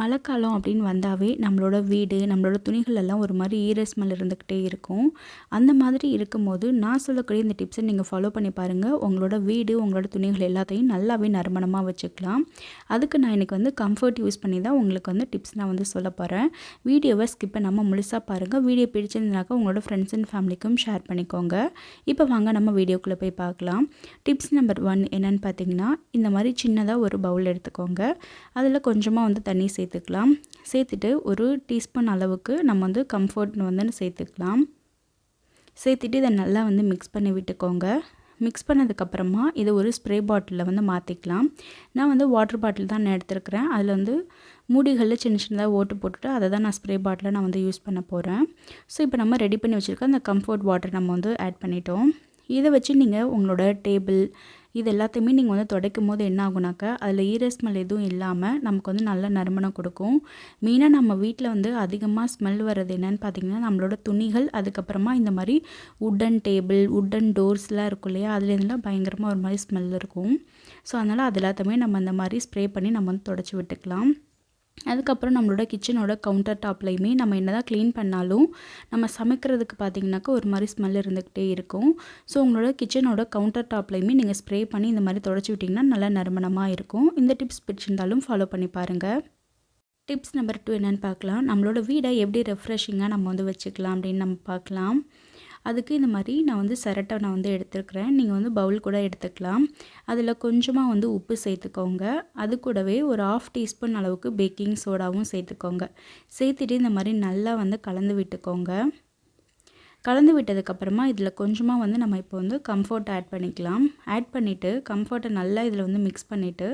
மழைக்காலம் அப்படின்னு வந்தாவே நம்மளோட வீடு நம்மளோட துணிகள் எல்லாம் ஒரு மாதிரி ஈர ஸ்மெல் இருந்துக்கிட்டே இருக்கும். அந்த மாதிரி இருக்கும்போது நான் சொல்லக்கூடிய இந்த டிப்ஸை நீங்கள் ஃபாலோ பண்ணி பாருங்கள் உங்களோட வீடு உங்களோட துணிகள் எல்லாத்தையும் நல்லாவே நறுமணமாக வச்சுக்கலாம். அதுக்கு நான் இன்றைக்கி வந்து கம்ஃபர்ட் யூஸ் பண்ணி தான் உங்களுக்கு வந்து டிப்ஸ் நான் வந்து சொல்ல போகிறேன் வீடியோவை ஸ்கிப் பண்ணாமல் முழுசாக பாருங்கள் வீடியோ பிடிச்சிருந்தாக்கா உங்களோட ஃப்ரெண்ட்ஸ் அண்ட் ஃபேமிலிக்கும் ஷேர் பண்ணிக்கோங்க. இப்போ வாங்க நம்ம வீடியோக்குள்ளே போய் பார்க்கலாம். டிப்ஸ் நம்பர் ஒன் என்னென்னு பார்த்தீங்கன்னா இந்த மாதிரி சின்னதாக ஒரு பவுல் எடுத்துக்கோங்க. அதில் கொஞ்சமாக வந்து தண்ணி சேர்த்துக்கலாம். சேர்த்துட்டு ஒரு டீஸ்பூன் அளவுக்கு நம்ம வந்து கம்ஃபர்ட் வந்து சேர்த்துக்கலாம். சேர்த்துட்டு இதை நல்லா வந்து மிக்ஸ் பண்ணி விட்டுக்கோங்க. மிக்ஸ் பண்ணதுக்கப்புறமா இதை ஒரு ஸ்ப்ரே பாட்டிலில் வந்து மாற்றிக்கலாம் நான் வந்து வாட்டர் பாட்டில் தான் நான் எடுத்துருக்கிறேன். அதில் வந்து மூடிகளில் சின்ன சின்னதாக ஓட்டு போட்டுட்டு அதை தான் நான் ஸ்ப்ரே பாட்டிலில் நான் வந்து யூஸ் பண்ண போகிறேன் ஸோ இப்போ நம்ம ரெடி பண்ணி வச்சுருக்க அந்த கம்ஃபர்ட் வாட்டர் நம்ம வந்து ஆட் பண்ணிட்டோம். இதை வச்சு நீங்கள் உங்களோட டேபிள் இது எல்லாத்தையுமே நீங்கள் வந்து துடைக்கும் போது என்ன ஆகுனாக்கா அதில் ஈர ஸ்மெல் எதுவும் இல்லாமல் நமக்கு வந்து நல்ல நறுமணம் கொடுக்கும். மெயினாக நம்ம வீட்டில் வந்து அதிகமாக ஸ்மெல் வர்றது என்னென்னு பார்த்தீங்கன்னா நம்மளோட துணிகள் அதுக்கப்புறமா இந்த மாதிரி உட்டன் டேபிள் உட்டன் டோர்ஸ்லாம் இருக்கும் இல்லையா? அதுலேருந்துலாம் பயங்கரமாக ஒரு மாதிரி ஸ்மெல் இருக்கும். ஸோ அதனால் அது எல்லாத்தையுமே நம்ம இந்த மாதிரி ஸ்ப்ரே பண்ணி நம்ம வந்து தொடச்சி விட்டுக்கலாம். அதுக்கப்புறம் நம்மளோட கிச்சனோட கவுண்டர் டாப்லையுமே நம்ம என்ன தான் க்ளீன் பண்ணாலும் நம்ம சமைக்கிறதுக்கு பார்த்திங்கனாக்கா ஒரு மாதிரி ஸ்மெல் இருந்துக்கிட்டே இருக்கும். ஸோ உங்களோட கிச்சனோட கவுண்டர் டாப்லையுமே நீங்கள் ஸ்ப்ரே பண்ணி இந்த மாதிரி தொடச்சி விட்டிங்கன்னா நல்லா நறுமணமாக இருக்கும். இந்த டிப்ஸ் பிடிச்சிருந்தாலும் ஃபாலோ பண்ணி பாருங்கள் டிப்ஸ் நம்பர் டூ என்னென்னு பார்க்கலாம். நம்மளோட வீடை எப்படி ரெஃப்ரெஷிங்காக நம்ம வந்து வச்சுக்கலாம் அப்படின்னு நம்ம பார்க்கலாம். அதுக்கு இந்த மாதிரி நான் வந்து சிரட்டை நான் வந்து எடுத்துருக்கிறேன். நீங்கள் வந்து பவுல் கூட எடுத்துக்கலாம். அதில் கொஞ்சமாக வந்து உப்பு சேர்த்துக்கோங்க. அது கூடவே ஒரு ஆஃப் டீஸ்பூன் அளவுக்கு பேக்கிங் சோடாவும் சேர்த்துக்கோங்க. சேர்த்துட்டு இந்த மாதிரி நல்லா வந்து கலந்து விட்டுக்கோங்க. கலந்து விட்டதுக்கப்புறமா இதில் கொஞ்சமாக வந்து நம்ம இப்போ வந்து கம்ஃபர்ட் ஆட் பண்ணிக்கலாம். ஆட் பண்ணிவிட்டு கம்ஃபர்ட்டை நல்லா இதில் வந்து மிக்ஸ் பண்ணிவிட்டு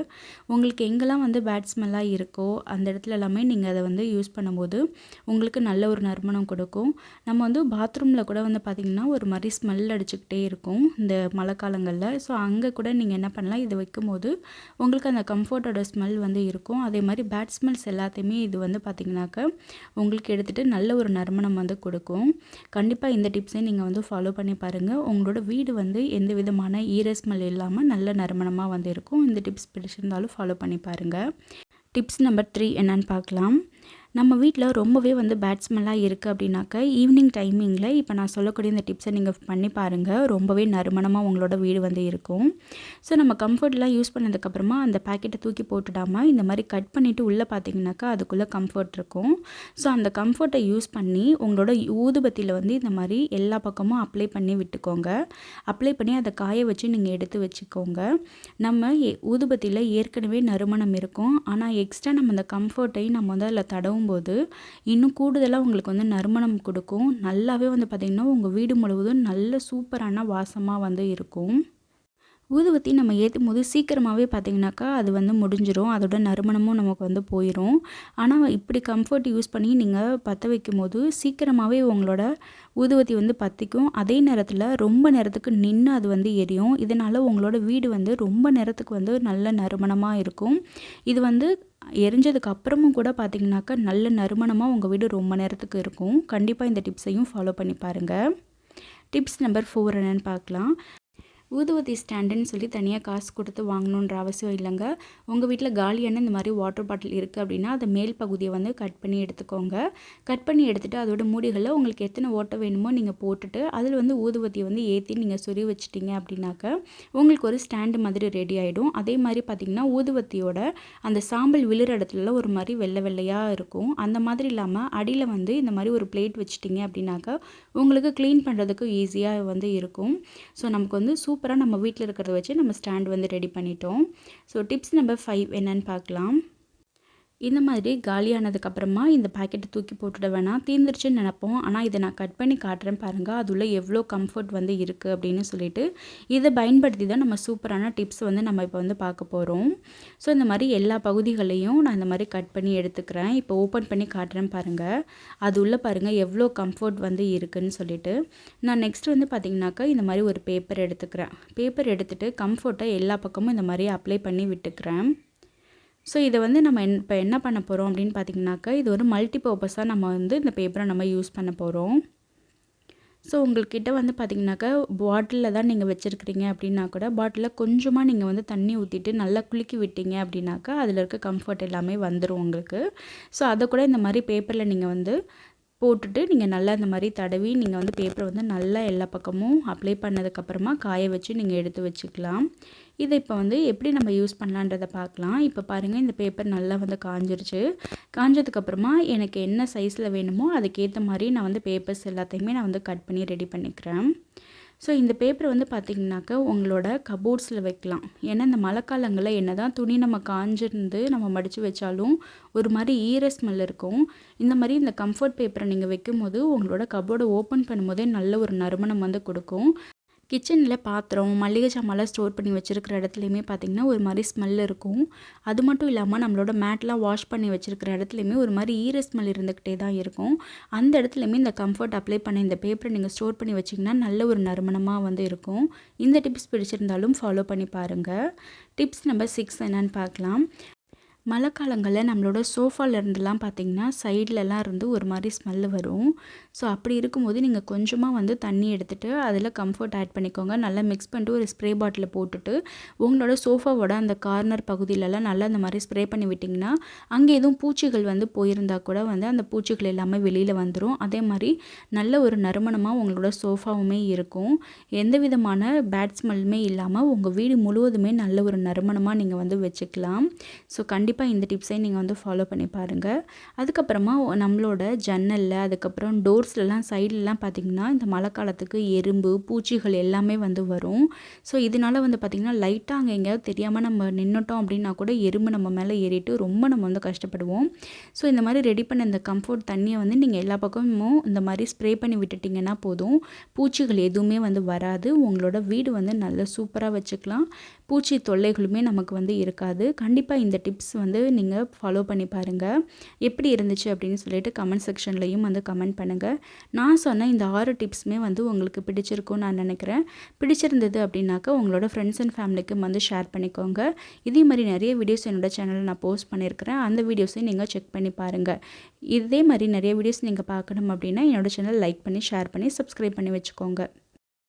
உங்களுக்கு எங்கெல்லாம் வந்து பேட் ஸ்மெல்லாக இருக்கோ அந்த இடத்துல எல்லாமே நீங்கள் அதை வந்து யூஸ் பண்ணும்போது உங்களுக்கு நல்ல ஒரு நறுமணம் கொடுக்கும். நம்ம வந்து பாத்ரூமில் கூட வந்து பார்த்திங்கன்னா ஒரு மாதிரி ஸ்மெல் அடிச்சுக்கிட்டே இருக்கும் இந்த மழை காலங்களில். ஸோ அங்கே கூட நீங்கள் என்ன பண்ணலாம் இதை வைக்கும்போது உங்களுக்கு அந்த கம்ஃபர்ட்டோட ஸ்மெல் வந்து இருக்கும். அதே மாதிரி பேட் ஸ்மெல்ஸ் எல்லாத்தையுமே இது வந்து பார்த்திங்கனாக்க உங்களுக்கு எடுத்துகிட்டு நல்ல ஒரு நறுமணம் வந்து கொடுக்கும். கண்டிப்பாக இந்த டிப்ஸை நீங்கள் வந்து ஃபாலோ பண்ணி பாருங்கள் உங்களோட வீடு வந்து எந்த விதமான ஈரஸ்மெல் இல்லாமல் நல்ல நறுமணமாக வந்து இருக்கும். இந்த டிப்ஸ் பிடிச்சிருந்தாலும் ஃபாலோ பண்ணி பாருங்கள் டிப்ஸ் நம்பர் த்ரீ என்னன்னு பார்க்கலாம். நம்ம வீட்டில் ரொம்பவே வந்து பேட்ஸ்மெல்லாம் இருக்குது அப்படின்னாக்கா ஈவினிங் டைமிங்கில் இப்போ நான் சொல்லக்கூடிய இந்த டிப்ஸை நீங்கள் பண்ணி பாருங்கள் ரொம்பவே நறுமணமாக உங்களோட வீடு வந்து இருக்கும். ஸோ நம்ம கம்ஃபர்ட்லாம் யூஸ் பண்ணதுக்கப்புறமா அந்த பேக்கெட்டை தூக்கி போட்டுடாமல் இந்த மாதிரி கட் பண்ணிவிட்டு உள்ளே பார்த்தீங்கன்னாக்கா அதுக்குள்ளே கம்ஃபர்ட் இருக்கும். ஸோ அந்த கம்ஃபர்ட்டை யூஸ் பண்ணி உங்களோட ஊதுபத்தியில் வந்து இந்த மாதிரி எல்லா பக்கமும் அப்ளை பண்ணி விட்டுக்கோங்க. அப்ளை பண்ணி அதை காய வச்சு நீங்கள் எடுத்து வச்சுக்கோங்க. நம்ம ஊதுபத்தியில் ஏற்கனவே நறுமணம் இருக்கும். ஆனால் எக்ஸ்ட்ரா நம்ம அந்த கம்ஃபர்ட்டையும் நம்ம வந்து அதில் தடவும் போது இன்னும் கூடுதலாக உங்களுக்கு வந்து நறுமணம் கொடுக்கும். நல்லாவே வந்து பார்த்திங்கன்னா உங்கள் வீடு முழுவதும் நல்ல சூப்பரான வாசமாக வந்து இருக்கும். ஊதுவத்தி நம்ம ஏற்றும் போது சீக்கிரமாகவே பார்த்திங்கனாக்கா அது வந்து முடிஞ்சிடும் அதோட நறுமணமும் நமக்கு வந்து போயிடும் ஆனால் இப்படி கம்ஃபர்ட் யூஸ் பண்ணி நீங்கள் பற்ற வைக்கும் போது சீக்கிரமாகவே உங்களோட ஊதுவத்தி வந்து பற்றிக்கும் அதே நேரத்தில் ரொம்ப நேரத்துக்கு நின்று அது வந்து எரியும். இதனால் உங்களோட வீடு வந்து ரொம்ப நேரத்துக்கு வந்து நல்ல நறுமணமாக இருக்கும். இது வந்து எரிஞ்சதுக்கு அப்புறமும் கூட பார்த்தீங்கன்னாக்கா நல்ல நறுமணமாக உங்கள் வீடு ரொம்ப நேரத்துக்கு இருக்கும். கண்டிப்பாக இந்த டிப்ஸையும் ஃபாலோ பண்ணி பாருங்கள் டிப்ஸ் நம்பர் ஃபோர் என்னென்னு பார்க்கலாம் ஊதுவத்தி ஸ்டாண்டுன்னு சொல்லி தனியாக காசு கொடுத்து வாங்கணுன்ற அவசியம் இல்லைங்க. உங்கள் வீட்டில் காலியான இந்த மாதிரி வாட்டர் பாட்டில் இருக்குது அப்படின்னா அதை மேல் பகுதியை வந்து கட் பண்ணி எடுத்துக்கோங்க. கட் பண்ணி எடுத்துகிட்டு அதோட மூடிகளில் உங்களுக்கு எத்தனை ஓட்டை வேணுமோ நீங்கள் போட்டுட்டு அதில் வந்து ஊதுவத்தியை வந்து ஏற்றி நீங்கள் சொறி வச்சிட்டிங்க அப்படின்னாக்க உங்களுக்கு ஒரு ஸ்டாண்டு மாதிரி ரெடி ஆகிடும் அதே மாதிரி பார்த்திங்கன்னா ஊதுவத்தியோட அந்த சாம்பல் விழுற இடத்துல ஒரு மாதிரி வெள்ளை வெள்ளையாக இருக்கும். அந்த மாதிரி இல்லாமல் அடியில் வந்து இந்த மாதிரி ஒரு பிளேட் வச்சிட்டிங்க அப்படின்னாக்கா உங்களுக்கு க்ளீன் பண்ணுறதுக்கு ஈஸியாக வந்து இருக்கும். ஸோ நமக்கு வந்து சூப் சூப்பராக நம்ம வீட்டில் இருக்கிறத வச்சு நம்ம ஸ்டாண்ட் வந்து ரெடி பண்ணிட்டோம். ஸோ டிப்ஸ் நம்பர் ஃபைவ் என்னென்னு பார்க்கலாம். இந்த மாதிரி காலியானதுக்கப்புறமா இந்த பேக்கெட்டை தூக்கி போட்டுட வேணாம். தீர்ந்துருச்சுன்னு நினப்போம். ஆனால் இதை நான் கட் பண்ணி காட்டுறேன் பாருங்கள் அதுள்ள எவ்வளோ கம்ஃபர்ட் வந்து இருக்குது அப்படின்னு சொல்லிட்டு இதை பயன்படுத்தி தான் நம்ம சூப்பரான டிப்ஸ் வந்து நம்ம இப்போ வந்து பார்க்க போகிறோம் ஸோ இந்த மாதிரி எல்லா பகுதிகளையும் நான் இந்த மாதிரி கட் பண்ணி எடுத்துக்கிறேன். இப்போ ஓப்பன் பண்ணி காட்டுறேன் பாருங்கள் அது உள்ளே பாருங்கள் எவ்வளோ கம்ஃபர்ட் வந்து இருக்குதுன்னு சொல்லிட்டு. நான் நெக்ஸ்ட் வந்து பார்த்திங்கனாக்கா இந்த மாதிரி ஒரு பேப்பர் எடுத்துக்கிறேன். பேப்பர் எடுத்துகிட்டு கம்ஃபர்ட்டை எல்லா பக்கமும் இந்த மாதிரி அப்ளை பண்ணி விட்டுக்கிறேன். ஸோ இதை வந்து நம்ம என் இப்போ என்ன பண்ண போகிறோம் அப்படின்னு பார்த்திங்கனாக்கா இது ஒரு மல்டி பர்பஸாக நம்ம வந்து இந்த பேப்பரை நம்ம யூஸ் பண்ண போகிறோம் ஸோ உங்கள்கிட்ட வந்து பார்த்திங்கனாக்கா பாட்டிலில் தான் நீங்கள் வச்சுருக்கிறீங்க அப்படின்னா கூட பாட்டிலில் கொஞ்சமாக நீங்கள் வந்து தண்ணி ஊற்றிட்டு நல்லா குலுக்கி விட்டீங்க அப்படின்னாக்கா அதில் இருக்க கம்ஃபர்ட் எல்லாமே வந்துடும் உங்களுக்கு. ஸோ அதை கூட இந்த மாதிரி பேப்பரில் நீங்கள் வந்து போட்டுட்டு நீங்கள் நல்லா இந்த மாதிரி தடவி நீங்கள் வந்து பேப்பரை வந்து நல்லா எல்லா பக்கமும் அப்ளை பண்ணதுக்கப்புறமா காய வச்சு நீங்கள் எடுத்து வச்சுக்கலாம். இதை இப்போ வந்து எப்படி நம்ம யூஸ் பண்ணலான்றதை பார்க்கலாம். இப்போ பாருங்கள் இந்த பேப்பர் நல்லா வந்து காஞ்சிருச்சு. காஞ்சதுக்கப்புறமா எனக்கு என்ன சைஸில் வேணுமோ அதுக்கேற்ற மாதிரி நான் வந்து பேப்பர்ஸ் எல்லாத்தையுமே நான் வந்து கட் பண்ணி ரெடி பண்ணிக்கிறேன். ஸோ இந்த பேப்பர் வந்து பார்த்திங்கனாக்கா உங்களோட கபோர்ட்ஸில் வைக்கலாம். ஏன்னா இந்த மழை காலங்களில் என்ன தான் துணி நம்ம காஞ்சிருந்து நம்ம மடித்து வச்சாலும் ஒரு மாதிரி ஈர ஸ்மெல் இருக்கும். இந்த மாதிரி இந்த கம்ஃபர்ட் பேப்பரை நீங்கள் வைக்கும் போது உங்களோட கபோர்டை ஓப்பன் பண்ணும்போதே நல்ல ஒரு நறுமணம் வந்து கொடுக்கும். கிச்சனில் பாத்திரம் மல்லிகை சாமான்லாம் ஸ்டோர் பண்ணி வச்சுருக்கிற இடத்துலையுமே பார்த்திங்கன்னா ஒரு மாதிரி ஸ்மெல் இருக்கும். அது மட்டும் இல்லாமல் நம்மளோட மேட்லாம் வாஷ் பண்ணி வச்சுருக்கிற இடத்துலையுமே ஒரு மாதிரி ஈர ஸ்மெல் இருந்துக்கிட்டே தான் இருக்கும். அந்த இடத்துலையுமே இந்த கம்ஃபர்ட் அப்ளை பண்ண இந்த பேப்பரை நீங்கள் ஸ்டோர் பண்ணி வச்சிங்கன்னா நல்ல ஒரு நறுமணமாக வந்து இருக்கும். இந்த டிப்ஸ் பிடிச்சிருந்தாலும் ஃபாலோ பண்ணி பாருங்கள் டிப்ஸ் நம்பர் சிக்ஸ் என்னென்னு பார்க்கலாம். மழை காலங்களில் நம்மளோட சோஃபாலேருந்துலாம் பார்த்திங்கன்னா சைட்லலாம் இருந்து ஒரு மாதிரி ஸ்மெல்லு வரும். ஸோ அப்படி இருக்கும்போது நீங்கள் கொஞ்சமாக வந்து தண்ணி எடுத்துகிட்டு அதில் கம்ஃபர்ட் ஆட் பண்ணிக்கோங்க. நல்லா மிக்ஸ் பண்ணிட்டு ஒரு ஸ்ப்ரே பாட்டிலில் போட்டுட்டு உங்களோட சோஃபாவோட அந்த கார்னர் பகுதியிலலாம் நல்லா அந்த மாதிரி ஸ்ப்ரே பண்ணி விட்டிங்கன்னா அங்கே எதுவும் பூச்சிகள் வந்து போயிருந்தால் கூட வந்து அந்த பூச்சிகள் எல்லாமே வெளியில் வந்துடும் அதே மாதிரி நல்ல ஒரு நறுமணமாக உங்களோட சோஃபாவுமே இருக்கும். எந்த விதமான பேட் ஸ்மெல்லுமே இல்லாமல் உங்கள் வீடு முழுவதுமே நல்ல ஒரு நறுமணமாக நீங்கள் வந்து வச்சுக்கலாம். ஸோ கண்டிப்பாக கண்டிப்பாக இந்த டிப்ஸை நீங்கள் வந்து ஃபாலோ பண்ணி பாருங்கள் அதுக்கப்புறமா நம்மளோட ஜன்னலில் அதுக்கப்புறம் டோர்ஸ்லலாம் சைட்லலாம் பார்த்திங்கன்னா இந்த மழை காலத்துக்கு எறும்பு பூச்சிகள் எல்லாமே வந்து வரும். ஸோ இதனால் வந்து பார்த்திங்கன்னா லைட்டாக அங்கே எங்கேயாவது தெரியாமல் நம்ம நின்றுட்டோம் அப்படின்னா கூட எறும்பு நம்ம மேலே ஏறிட்டு ரொம்ப நம்ம வந்து கஷ்டப்படுவோம். ஸோ இந்த மாதிரி ரெடி பண்ண இந்த கம்ஃபர்ட் தண்ணியை வந்து நீங்கள் எல்லா பக்கமும் இந்த மாதிரி ஸ்ப்ரே பண்ணி விட்டுட்டிங்கன்னா போதும். பூச்சிகள் எதுவுமே வந்து வராது. உங்களோட வீடு வந்து நல்லா சூப்பராக வச்சுக்கலாம். பூச்சி தொல்லைகளுமே நமக்கு வந்து இருக்காது. கண்டிப்பாக இந்த டிப்ஸ் வந்து வந்து நீங்கள் ஃபாலோ பண்ணி பாருங்கள் எப்படி இருந்துச்சு அப்படின்னு சொல்லிட்டு கமெண்ட் செக்ஷன்லையும் வந்து கமெண்ட் பண்ணுங்கள் நான் சொன்ன இந்த ஆறு டிப்ஸுமே வந்து உங்களுக்கு பிடிச்சிருக்கும்னு நான் நினைக்கிறேன். பிடிச்சிருந்தது அப்படின்னாக்கா உங்களோட ஃப்ரெண்ட்ஸ் அண்ட் ஃபேமிலிக்கு வந்து ஷேர் பண்ணிக்கோங்க. இதே மாதிரி நிறைய வீடியோஸ் என்னோடய சேனலில் நான் போஸ்ட் பண்ணியிருக்கிறேன். அந்த வீடியோஸையும் நீங்கள் செக் பண்ணி பாருங்கள் இதே மாதிரி நிறைய வீடியோஸ் நீங்கள் பார்க்கணும் அப்படின்னா என்னோடய சேனல் லைக் பண்ணி ஷேர் பண்ணி சப்ஸ்கிரைப் பண்ணி வச்சுக்கோங்க.